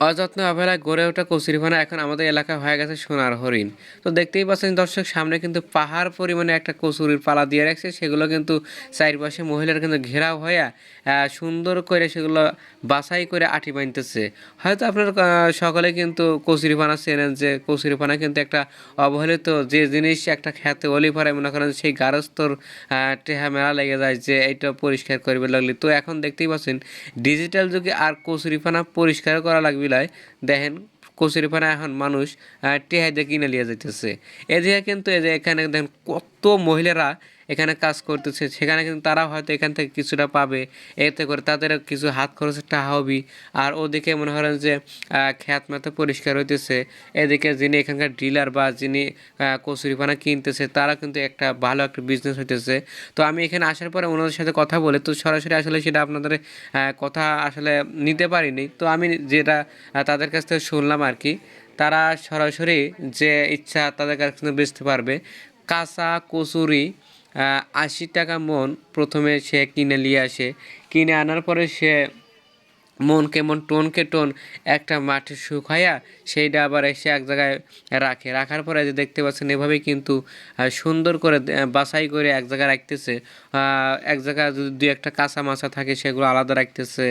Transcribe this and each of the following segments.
অযত্ন অবহেলায় গড়ে ওঠা কচুরিপানা এখন আমাদের এলাকায় হয়ে গেছে সোনার হরিণ। তো দেখতেই পাচ্ছেন দর্শক সামনে কিন্তু পাহাড় পরিমাণে একটা কচুরির পালা দিয়ে রাখছে। সেগুলো কিন্তু চারিপাশে মহিলারা কিন্তু ঘেরাও আহ, সুন্দর করে সেগুলো বাছাই করে আটি বানতেছে হয়তো আপনার সকলে কিন্তু কচুরিপানা চেনেন যে কচুরিপানা কিন্তু একটা অবহেলিত যে জিনিস একটা খেতে অলি ভরায় মনে করেন সেই গারস্থর টেহা মেলা লেগে যায় যে এটা পরিষ্কার করবে লাগলে। তো এখন দেখতেই পাচ্ছেন ডিজিটাল যুগে আর কচুরিপানা পরিষ্কার করা লাগবে লাই দেখেন কচুরিপানা এখন মানুষ আহ, টেহা দিয়ে কিনে নিয়ে যাইতেছে। এদিকে কিন্তু এখানে দেখেন কত মহিলারা এখানে কাজ করতেছে, সেখানে কিন্তু তারা হয়তো এখান থেকে কিছুটা পাবে। এতে করে তাদের কিছু হাত খরচের টাকা হবে। আর ওদিকে মনে করেন যে খ্যাত মাতে পরিষ্কার হইতেছে। এদিকে যিনি এখানকার ডিলার বা যিনি কচুরিপানা কিনতেছে, তারা কিন্তু একটা ভালো একটা বিজনেস হইতেছে। তো আমি এখানে আসার পরে ওনাদের সাথে কথা বলে। তো সরাসরি আসলে সেটা আপনাদের কথা আসলে নিতে পারিনি। তো আমি যেটা তাদের কাছ থেকে শুনলাম আর কি, তারা সরাসরি যে ইচ্ছা তাদের কাছে বেচতে পারবে। কাঁচা কচুরি আশি টাকা মন প্রথমে সে কিনে নিয়ে আসে। কিনে আনার পরে সে মন কেমন টোনকে টোন একটা মাঠে শুকাইয়া সেইটা আবার এসে এক জায়গায় রাখে। রাখার পরে যে দেখতে পাচ্ছেন এভাবেই কিন্তু সুন্দর করে বাছাই করে এক জায়গায় রাখতেছে। এক জায়গায় যদি দুই একটা কাঁচা মাছা থাকে সেগুলো আলাদা রাখতেছে।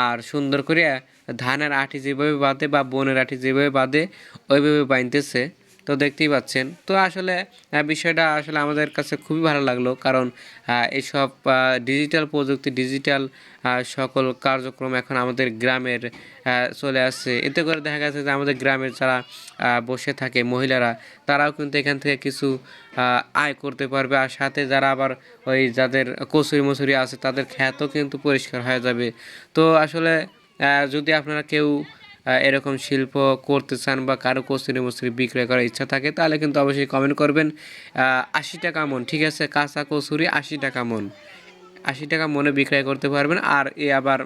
আর সুন্দর করে ধানের আঠি যেভাবে বাঁধে বা বনের আঠি যেভাবে বাঁধে, ওইভাবে বাঁধতেছে তো দেখতেই পাচ্ছেন। তো আসলে বিষয়টা আসলে আমাদের কাছে খুবই ভালো লাগল কারণ এইসব ডিজিটাল প্রযুক্তি ডিজিটাল সকল কার্যক্রম এখন আমাদের গ্রামের চলে আসছে। এতে করে দেখা গেছে যে আমাদের গ্রামের যারা বসে থাকে মহিলারা, তারাও কিন্তু এখান থেকে কিছু আয় করতে পারবে। আর সাথে যারা আবার ওই যাদের কচুরি মচুরি আছে, তাদের খ্যাতও কিন্তু পরিষ্কার হয়ে যাবে। তো আসলে যদি আপনারা কেউ এরকম শিল্প করতে চান বা কারও কচুরি মচুরি বিক্রয় করার ইচ্ছা থাকে, তাহলে কিন্তু অবশ্যই কমেন্ট করবেন। আশি টাকা মন, ঠিক আছে? কাঁচা কচুরি আশি টাকা মন। আশি টাকা মনে বিক্রয় করতে পারবেন, আর এ আবার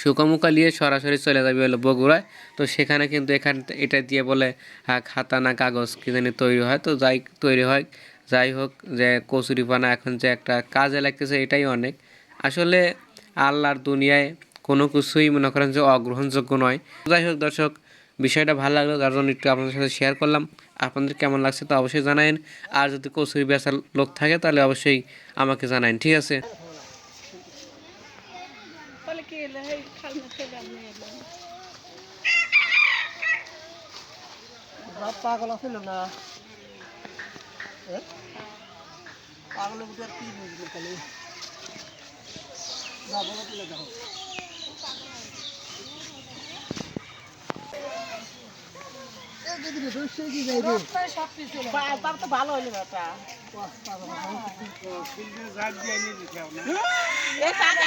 শুকামুকা নিয়ে সরাসরি চলে যাবে হলো বগুড়ায়। তো সেখানে কিন্তু এখান এটা দিয়ে বলে খাতা না কাগজ কি জানি তৈরি হয়। তো যাই, তৈরি হয়। যাই হোক, যে কচুরিপানা এখন যে একটা কাজে লাগতেছে, এটাই অনেক। আসলে আল্লাহর দুনিয়ায় কোনো কিছুই মনে করেন যে অগ্রহণযোগ্য নয়। যাই হোক দর্শক বিষয়টা ভালো লাগল তার জন্য একটু আপনাদের সাথে শেয়ার করলাম। আপনাদের কেমন লাগছে তো অবশ্যই জানায়েন। আর যদি কচুরি বেচার লোক থাকে তাহলে অবশ্যই আমাকে জানায়েন ঠিক আছে? পাগল আছিল না? পাগল কি বুঝলো খালি যাব ভালো হইল ব্যাটা এই টাকা